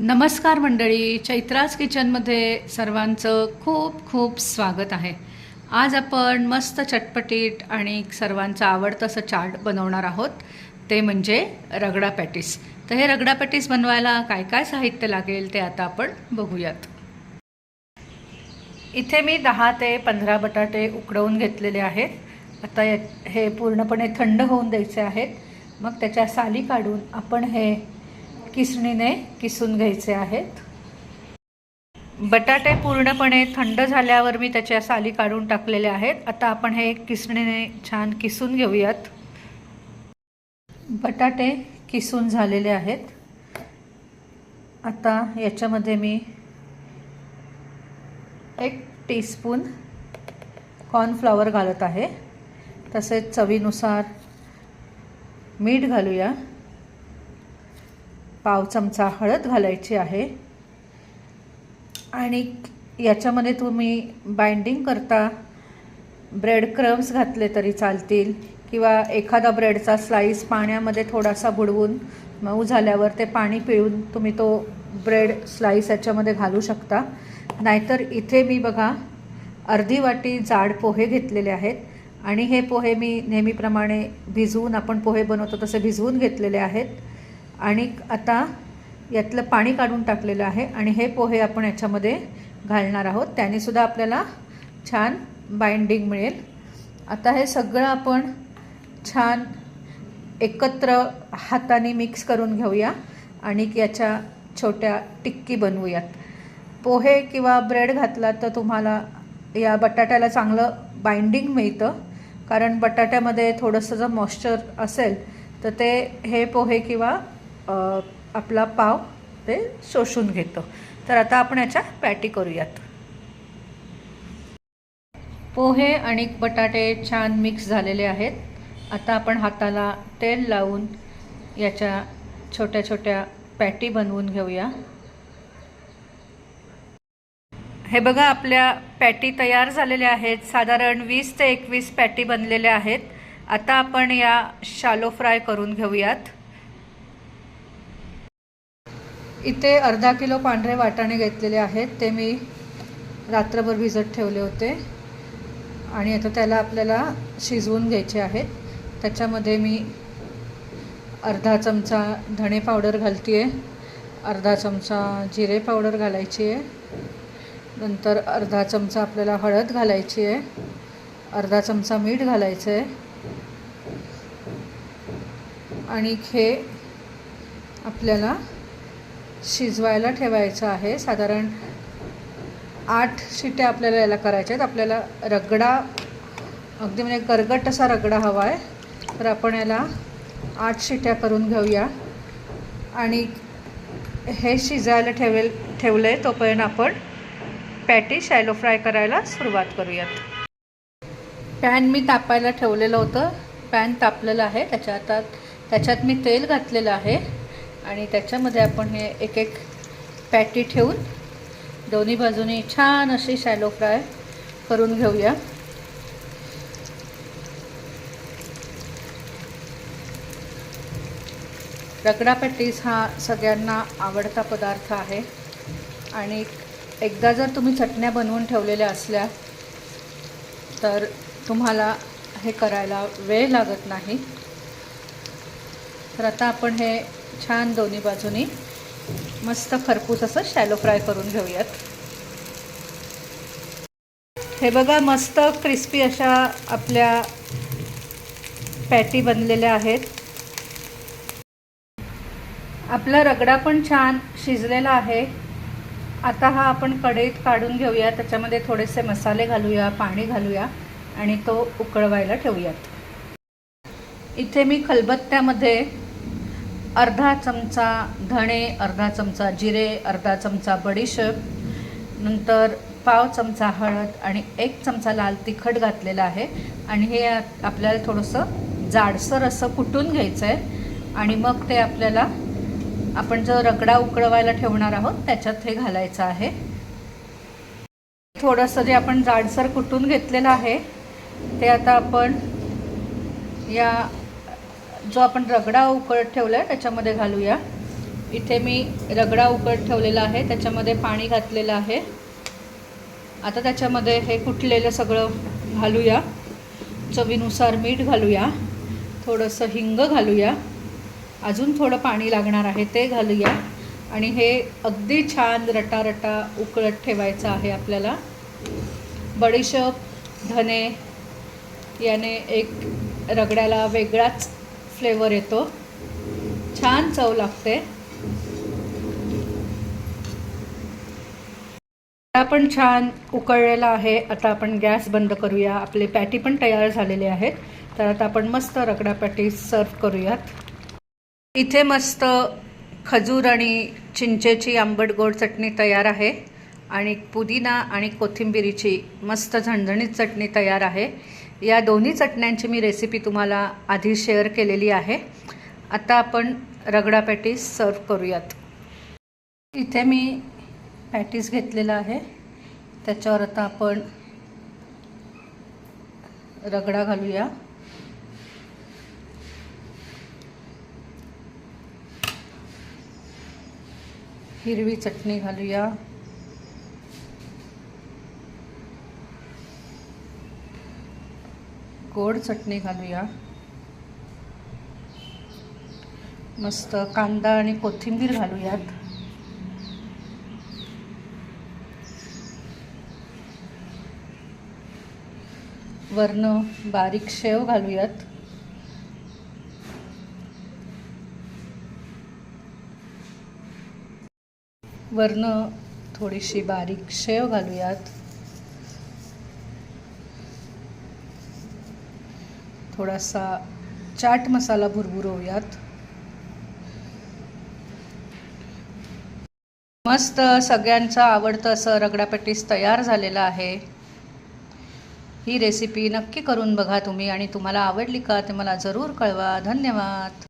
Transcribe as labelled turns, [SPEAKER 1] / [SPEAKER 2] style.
[SPEAKER 1] नमस्कार मंडळी चैत्राज किचनमध्ये सर्वांचं खूप खूप स्वागत आहे. आज आपण मस्त चटपटीत आणि सर्वांचं आवडतं असं चाट बनवणार आहोत. ते म्हणजे रगडा पॅटीस. तर हे रगडा पॅटीस बनवायला काय काय साहित्य लागेल ते आता आपण बघूयात. इथे मी दहा ते पंधरा बटाटे उकडवून घेतलेले आहेत. आता या हे पूर्णपणे थंड होऊन द्यायचे आहेत. मग त्याच्या साली काढून आपण हे किसणीने किसून घ्यायचे आहेत. बटाटे पूर्णपणे थंड झाल्यावर मी त्याच्या साली काढून टाकलेले आहेत. आता आपण हे किसणीने छान किसून घेऊयात. बटाटे किसून झालेले आहेत. आता याच्यामध्ये मी एक टीस्पून कॉर्नफ्लॉवर घालत आहे. तसेच चवीनुसार मीठ घालूया. पाव चमचा हळद घालायची आहे. आणि याच्यामध्ये तुम्ही बाइंडिंग करता. ब्रेड क्रम्स घातले तरी चालतील. किंवा एखादा ब्रेडचा स्लाईस पाण्यामध्ये थोडासा बुडवून मऊ झाल्यावर ते पाणी पिळून तुम्ही तो ब्रेड स्लाईस याच्यामध्ये घालू शकता. नाहीतर इथे मी बघा अर्धी वाटी जाड पोहे घेतलेले आहेत. आणि हे पोहे मी नेहमीप्रमाणे भिजवून आपण पोहे बनवतो तसे भिजवून घेतलेले आहेत. आणि आता यातलं पाणी काढून टाकलेलं आहे आणि हे पोहे आपण याच्यामध्ये घालणार आहोत. त्यानेसुद्धा आपल्याला छान बाइंडिंग मिळेल. आता हे सगळं आपण छान एकत्र हाताने मिक्स करून घेऊया आणि याच्या छोट्या टिक्की बनवूयात. पोहे किंवा ब्रेड घातला तर तुम्हाला या बटाट्याला चांगलं बाइंडिंग मिळतं. कारण बटाट्यामध्ये थोडंसं जर मॉइश्चर असेल तर ते हे पोहे किंवा आपला पाव ते शोषून घेतो. तर आता आपण याच्या पॅटी करूयात. पोहे आणि बटाटे छान मिक्स झालेले आहेत. आता आपण हाताला तेल लावून याच्या छोट्या छोट्या पॅटी बनवून घेऊया. हे बघा आपल्या पॅटी तयार झालेल्या आहेत. साधारण वीस ते एकवीस पॅटी बनलेल्या आहेत. आता आपण या शालो फ्राय करून घेऊयात. इथे अर्धा किलो पांढरे वाटाणे घेतलेले आहेत. ते मी रात्रभर भिजत ठेवले होते. आणि आता त्याला आपल्याला शिजवून घ्यायचे आहेत. त्याच्यामध्ये मी अर्धा चमचा धणे पावडर घालते आहे अर्धा चमचा जिरे पावडर घालायची आहे नंतर अर्धा चमचा आपल्याला हळद घालायची आहे अर्धा चमचा मीठ घालायचं आहे आणि हे आपल्याला शिजवायला ठेवायचं आहे. साधारण आठ शिट्या आपल्याला याला करायच्या आहेत. आपल्याला रगडा अगदी म्हणजे गरगट असा रगडा हवा आहे. तर आपण याला आठ शिट्या करून घेऊया. आणि हे शिजायला ठेवेल ठेवलं आहे तोपर्यंत आपण पॅटी शॅलो फ्राय करायला सुरुवात करूयात. पॅन मी तापायला ठेवलेलं होतं. पॅन तापलेलं आहे. त्याच्या आता त्याच्यात मी तेल घातलेलं आहे. आणि त्याच्यामध्ये आपण हे एक एक पॅटी ठेवून दोन्ही बाजूनी छान अशी शॅलो फ्राय करून घेऊया. रगडा पॅटीस हा सगळ्यांना आवडता पदार्थ आहे. आणि एकदा जर तुम्ही चटण्या बनवून ठेवलेल्या असल्या तर तुम्हाला हे करायला वेळ लागत नाही. तर आता आपण हे छान दोन्ही बाजूनी मस्त खरपूस असं शॅलो फ्राय करून घेऊयात. हे बघा मस्त क्रिस्पी अशा आपल्या पॅटी बनलेल्या आहेत. आपला रगडा पण छान शिजलेला आहे. आता हा आपण कढईत काढून घेऊया. त्याच्यामध्ये थोडेसे मसाले घालूया पाणी घालूया आणि तो उकळवायला ठेवूयात. इथे मी खलबत्त्यामध्ये अर्धा चमचा धणे अर्धा चमचा जिरे अर्धा चमचा बडीशेप नंतर पाव चमचा हळद आणि एक चमचा लाल तिखट घातलेलं आहे. आणि हे आपल्याला थोडंसं जाडसर असं कुटून घ्यायचं आहे आणि मग ते आपल्याला आपण जो रगडा उकळवायला ठेवणार आहोत त्याच्यात हे घालायचं आहे. थोडंसं जे आपण जाडसर कुटून घेतलेलं आहे ते आता आपण या जो आपण रगडा उकळत ठेवला आहे त्याच्यामध्ये घालूया. इथे मी रगडा उकळत ठेवलेला आहे त्याच्यामध्ये पाणी घातलेलं आहे. आता त्याच्यामध्ये हे कुटलेलं सगळं घालूया. चवीनुसार मीठ घालूया. थोडंसं हिंग घालूया. अजून थोडं पाणी लागणार आहे ते घालूया. आणि हे अगदी छान रटारटा उकळत ठेवायचं आहे आपल्याला. बडीशेप धने याने एक रगड्याला वेगळाच फ्लेवर येतो. छान चव लागते. पण छान उकळलेला आहे. आता आपण गॅस बंद करूया. आपले पॅटी पण तयार झालेले आहेत. तर आता आपण मस्त रगडा पॅटी सर्व करूयात. इथे मस्त खजूर आणि चिंचेची आंबट गोड चटणी तयार आहे. आणि पुदिना आणि कोथिंबिरीची मस्त झणझणीत चटणी तयार आहे. या दोन्ही चटण्यांची मी रेसिपी तुम्हाला आधी शेअर केलेली आहे. आता आपण रगडा पॅटीस सर्व करूयात. इथे मी पॅटीस घेतलेला आहे. त्याच्यावर आता आपण रगडा घालूया. हिरवी चटणी घालूया. गोड चटणी घालूया. मस्त कांदा आणि कोथिंबीर घालूयात. वरनं बारीक शेव घालूयात. वर्ण थोडीशी बारीक शेव घालूयात. थोडासा चाट मसाला भुरभुरवूयात. मस्त सगळ्यांचं आवडतं असं रगडा पॅटीस तयार झालेलं आहे. ही रेसिपी नक्की करून बघा तुम्ही आणि तुम्हाला आवडली का ते मला जरूर कळवा. धन्यवाद.